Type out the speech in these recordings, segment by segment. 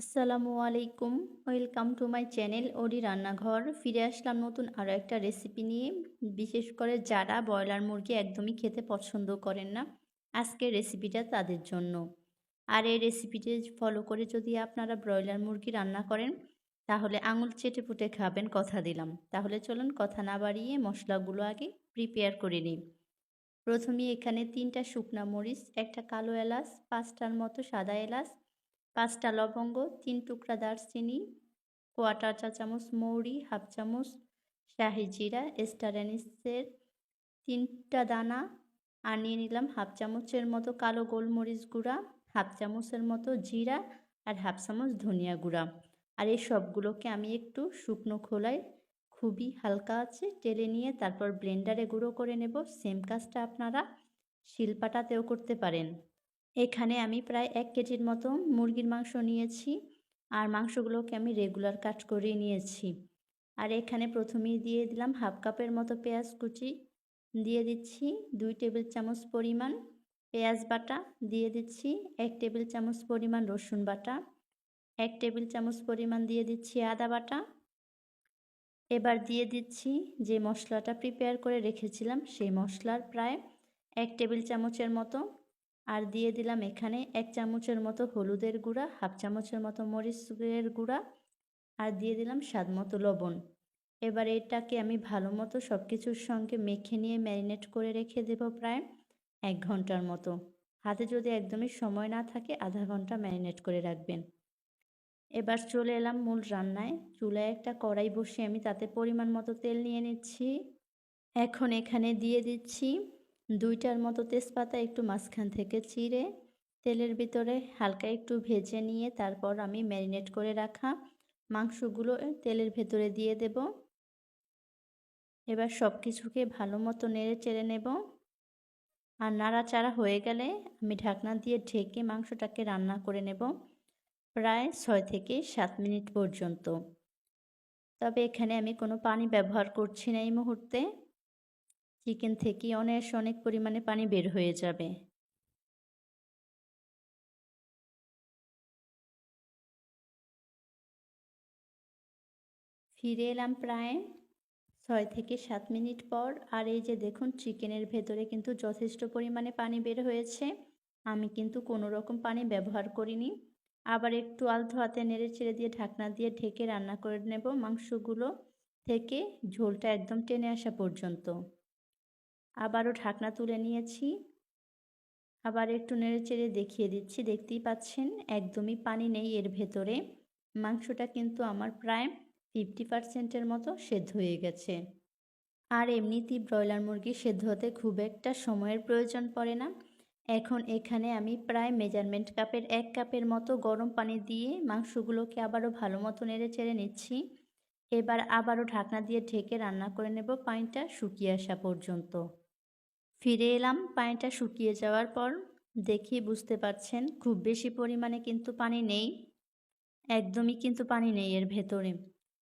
আসসালামু আলাইকুম। Welcome to my channel ওডি রান্নাঘর ফিরে আসলাম নতুন আরও একটা রেসিপি নিয়ে। বিশেষ করে যারা ব্রয়লার মুরগি একদমই খেতে পছন্দ করেন না আজকের রেসিপিটা তাদের জন্য। আর এই রেসিপিটি ফলো করে যদি আপনারা ব্রয়লার মুরগি রান্না করেন, তাহলে আঙুল চেটে পুটে খাবেন কথা দিলাম। তাহলে চলুন কথা না বাড়িয়ে মশলাগুলো আগে প্রিপেয়ার করে নিই। প্রথমে এখানে তিনটা শুকনা মরিচ, একটা কালো এলাচ, পাঁচটার মতো সাদা এলাচ পাঁচটা লবঙ্গ, তিন টুকরা দারচিনি, কোয়াটার চা চামচ মৌরি, হাফ চামচ, শাহি জিরা স্টারানিসের তিনটা দানা। আর নিয়ে নিলাম হাফ চামচের মতো কালো গোলমরিচ গুঁড়া, হাফ চামচের মতো জিরা আর হাফ চামচ ধনিয়া গুঁড়া। আর এই সবগুলোকে আমি একটু শুকনো খোলায় খুবই হালকা আছে টেলে নিয়ে তারপর ব্লেন্ডারে গুঁড়ো করে নেব। সেম কাজটা আপনারা শিলপাটাতেও করতে পারেন। এখানে আমি প্রায় এক কেজির মতো মুরগির মাংস নিয়েছি আর মাংসগুলোকে আমি রেগুলার কাট করে নিয়েছি। আর এখানে প্রথমেই দিয়ে দিলাম হাফ কাপের মতো পেঁয়াজ কুচি, দিয়ে দিচ্ছি দুই টেবিল চামচ পরিমাণ পেঁয়াজ বাটা, দিয়ে দিচ্ছি এক টেবিল চামচ পরিমাণ রসুন বাটা, এক টেবিল চামচ পরিমাণ দিয়ে দিচ্ছি আদা বাটা। এবার দিয়ে দিচ্ছি যে মশলাটা প্রিপেয়ার করে রেখেছিলাম সেই মশলার প্রায় এক টেবিল চামচের মতো আর দিয়ে দিলাম এখানে এক চামচের মতো হলুদের গুঁড়া, হাফ চামচের মতো মরিচের গুঁড়া আর দিয়ে দিলাম স্বাদ মতো লবণ। এবার এটাকে আমি ভালো মতো সব কিছুর সঙ্গে মেখে নিয়ে ম্যারিনেট করে রেখে দেব প্রায় এক ঘণ্টার মতো। হাতে যদি একদমই সময় না থাকে আধা ঘণ্টা ম্যারিনেট করে রাখবেন। এবার চলে এলাম মূল রান্নায়। চুলায় একটা কড়াই বসে আমি তাতে পরিমাণ মতো তেল নিয়ে নিচ্ছি। এখন এখানে দিয়ে দিচ্ছি দুইটার মতো তেজপাতা একটু মাঝখান থেকে চিড়ে তেলের ভিতরে হালকা একটু ভেজে নিয়ে তারপর আমি ম্যারিনেট করে রাখা মাংসগুলো তেলের ভেতরে দিয়ে দেব। এবার সব কিছুকে ভালো মতো নেড়ে চেড়ে নেব। আর নাড়াচাড়া হয়ে গেলে আমি ঢাকনা দিয়ে ঢেকে মাংসটাকে রান্না করে নেব প্রায় ছয় থেকে সাত মিনিট পর্যন্ত। তবে এখানে আমি কোনো পানি ব্যবহার করছি না এই মুহূর্তে। চিকেন থেকে অনেক অনেক পরিমাণে পানি বের হয়ে যাবে। ফিরে এলাম প্রায় ছয় থেকে সাত মিনিট পর। আর এই যে দেখুন, চিকেনের ভেতরে কিন্তু যথেষ্ট পরিমাণে পানি বের হয়েছে। আমি কিন্তু কোনো রকম পানি ব্যবহার করিনি। আবার একটু আলতো হাতে নেড়ে ছেড়ে দিয়ে ঢাকনা দিয়ে ঢেকে রান্না করে নেব মাংসগুলো থেকে। ঝোলটা একদম টেনে আসা পর্যন্ত। আবারও ঢাকনা তুলে নিয়েছি। আবার একটু নেড়ে চেড়ে দেখিয়ে দিচ্ছি, দেখতেই পাচ্ছেন একদমই পানি নেই এর ভেতরে। মাংসটা কিন্তু আমার প্রায় ফিফটি পারসেন্টের মতো সেদ্ধ হয়ে গেছে। আর এমনিতেই ব্রয়লার মুরগি সেদ্ধ হতে খুব একটা সময়ের প্রয়োজন পড়ে না। এখন এখানে আমি প্রায় মেজারমেন্ট কাপের এক কাপের মতো গরম পানি দিয়ে মাংসগুলোকে আবারও ভালো মতো নেড়ে চেড়ে নিচ্ছি। এবার আবারও ঢাকনা দিয়ে ঢেকে রান্না করে নেব পানিটা শুকিয়ে আসা পর্যন্ত। ফিরে এলাম, পানিটা শুকিয়ে যাওয়ার পর দেখি বুঝতে পারছেন খুব বেশি পরিমাণে কিন্তু পানি নেই। একদমই কিন্তু পানি নেই এর ভেতরে।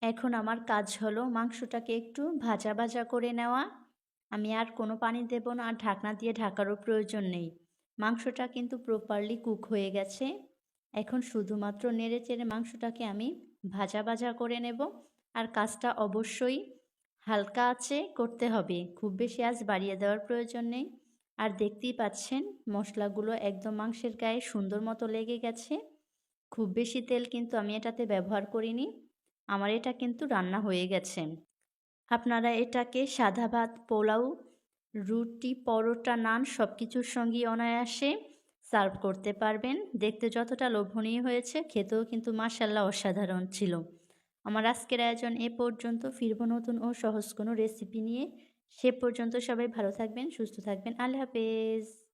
এখন আমার কাজ হলো মাংসটাকে একটু ভাজা ভাজা করে নেওয়া। আমি আর কোনো পানি দেব না, আর ঢাকনা দিয়ে ঢাকারও প্রয়োজন নেই। মাংসটা কিন্তু প্রপারলি কুক হয়ে গেছে। এখন শুধুমাত্র নেড়ে চেড়ে মাংসটাকে আমি ভাজা ভাজা করে নেব। আর কাজটা অবশ্যই হালকা আছে করতে হবে। খুব বেশি আজ বাড়িয়ে দেওয়ার প্রয়োজন নেই। আর দেখতেই পাচ্ছেন, মশলাগুলো একদম মাংসের গায়ে সুন্দর মতো লেগে গেছে। খুব বেশি তেল কিন্তু আমি এটাতে ব্যবহার করিনি। আমার এটা কিন্তু রান্না হয়ে গেছে। আপনারা এটাকে সাদা ভাত, পোলাও, রুটি, পরোটা, নান সব কিছুর সঙ্গেই অনায়াসে সার্ভ করতে পারবেন। দেখতে যতটা লোভনীয় হয়েছে, খেতেও কিন্তু মাসাল্লাহ অসাধারণ ছিল। আমার আজকের আয়োজন এ পর্যন্ত। ফিরব নতুন ও সহজ কোনো রেসিপি নিয়ে। সে পর্যন্ত সবাই ভালো থাকবেন, সুস্থ থাকবেন। আল্লাহ হাফেজ।